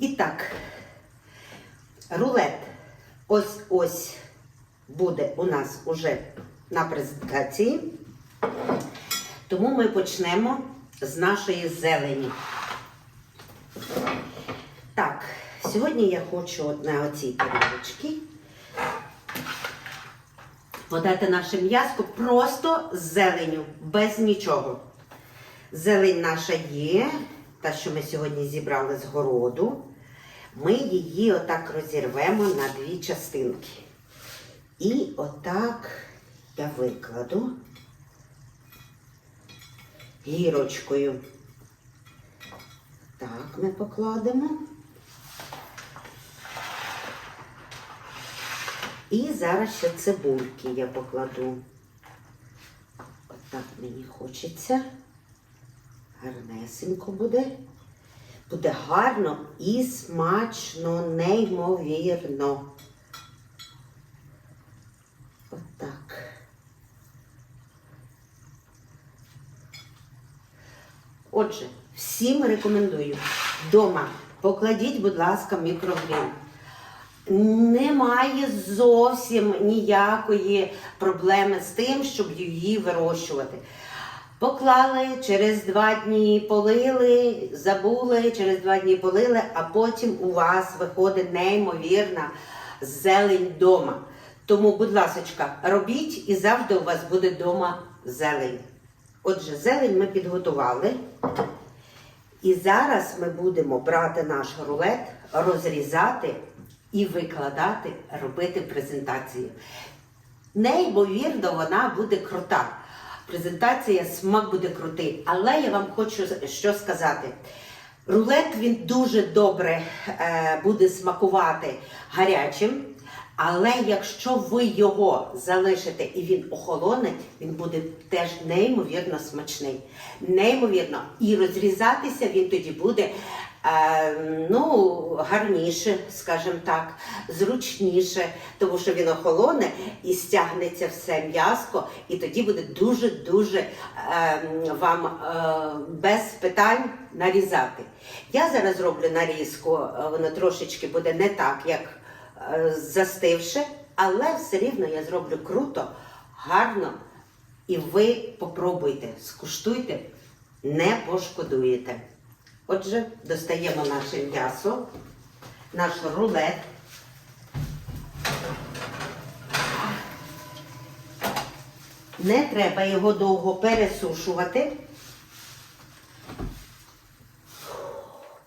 І так, рулет ось ось буде у нас уже на презентації. Тому ми почнемо з нашої зелені. Так, сьогодні я хочу на оцій тарілочці подати наше м'яско просто з зеленю, без нічого. Зелень наша є, та, що ми сьогодні зібрали з городу. Ми її отак розірвемо на дві частинки. І отак я викладу гірочкою. Так, ми покладемо. І зараз ще цибульки я покладу. Отак мені хочеться. Гарнесенько буде. Буде гарно і смачно, неймовірно. Отак. Отже, всім рекомендую вдома покладіть, будь ласка, мікрогрін. Немає зовсім ніякої проблеми з тим, щоб її вирощувати. Поклали, через два дні полили, забули, через два дні полили, а потім у вас виходить неймовірна зелень вдома. Тому, будь ласка, робіть і завжди у вас буде вдома зелень. Отже, зелень ми підготували. І зараз ми будемо брати наш рулет, розрізати і викладати, робити презентацію. Неймовірно, вона буде крута. Презентація, смак буде крутий. Але я вам хочу що сказати. Рулет він дуже добре е, буде смакувати гарячим. Але якщо ви його залишите і він охолоне, він буде теж неймовірно смачний. Неймовірно. І розрізатися він тоді буде ну, гарніше, скажімо так, зручніше, тому що він охолоне і стягнеться все м'язко, і тоді буде дуже-дуже е, вам е, без питань нарізати. Я зараз роблю нарізку, е, воно трошечки буде не так, як е, застивше, але все рівно я зроблю круто, гарно. І ви попробуйте, скуштуйте, не пошкодуєте. Отже, достаємо наше м'ясо, наш рулет. Не треба його довго пересушувати.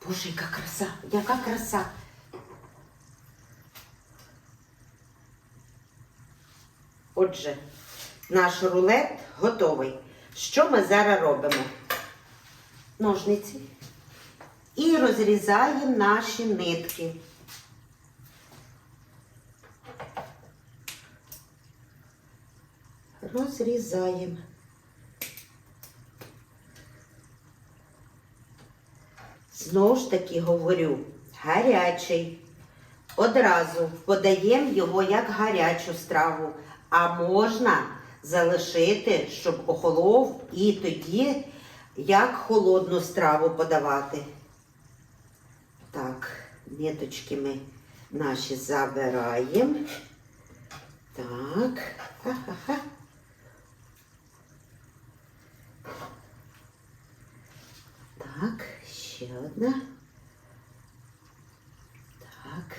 Боже, яка краса, яка краса. Отже, наш рулет готовий. Що ми зараз робимо? Ножниці. І розрізаємо наші нитки. Розрізаємо. Знову ж таки говорю, гарячий. Одразу подаємо його як гарячу страву, а можна залишити, щоб охолов, і тоді як холодну страву подавати. Ниточки ми наші забираємо. Так, ха-ха-ха. Так, ще одна. Так.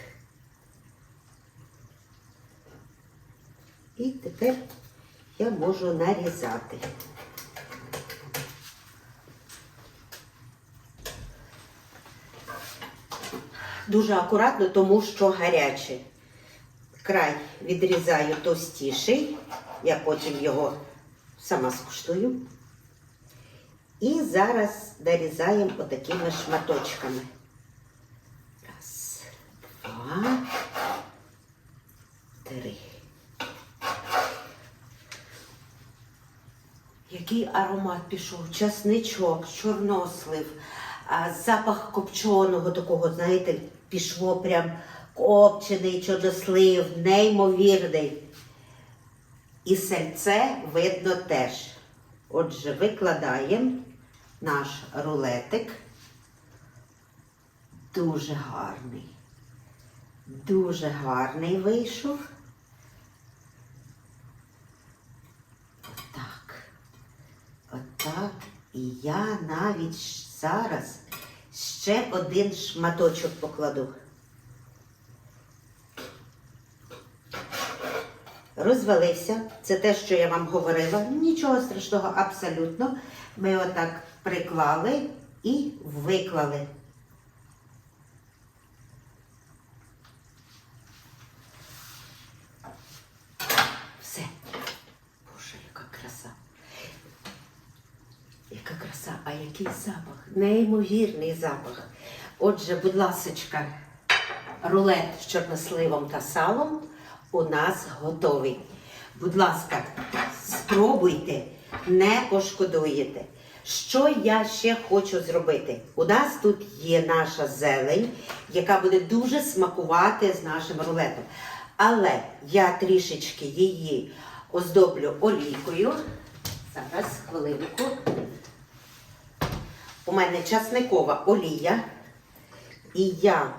І тепер я можу нарізати. Дуже акуратно, тому що гаряче. Край відрізаю товстіший, я потім його сама скуштую. І зараз нарізаємо отакими шматочками. Раз, два, три. Який аромат пішов? Часничок, чорнослив, запах копченого такого, знаєте, пішло прям копчений чорнослив, неймовірний. І сальце видно теж. Отже, викладаємо наш рулетик. дуже гарний. Дуже гарний вийшов. Отак. Отак. І я навіть зараз ще один шматочок покладу. Розвалився. Це те, що я вам говорила. Нічого страшного абсолютно. Ми отак приклали і виклали. Все. Боже, яка краса. Яка краса, а який запах? Неймовірний запах. Отже, будь ласочка, рулет з чорносливом та салом у нас готовий. Будь ласка, спробуйте, не пошкодуєте. Що я ще хочу зробити? У нас тут є наша зелень, яка буде дуже смакувати з нашим рулетом. Але я трішечки її оздоблю олійкою. Зараз хвилинку. У мене часникова олія. І я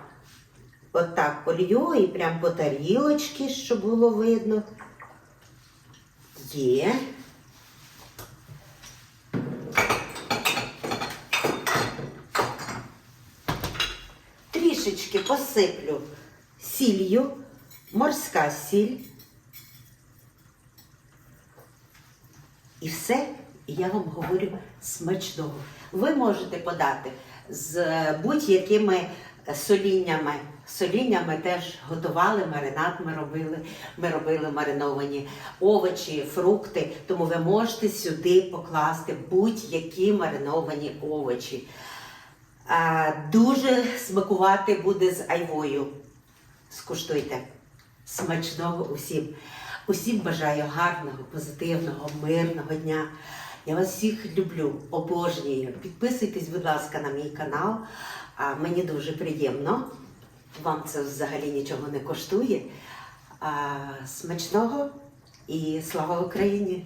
отак олью і прям по тарілочці, щоб було видно. Є. Трішечки посиплю сіллю, морська сіль. І все, і я вам говорю смачного. Ви можете подати з будь-якими соліннями. Соліннями теж готували, маринад ми робили. Ми робили мариновані овочі, фрукти. Тому ви можете сюди покласти будь-які мариновані овочі. Дуже смакувати буде з айвою. Скуштуйте. Смачного усім. Усім бажаю гарного, позитивного, мирного дня. Я вас всіх люблю, обожнюю. Підписуйтесь, будь ласка, на мій канал. А, мені дуже приємно. Вам це взагалі нічого не коштує. А, смачного і слава Україні!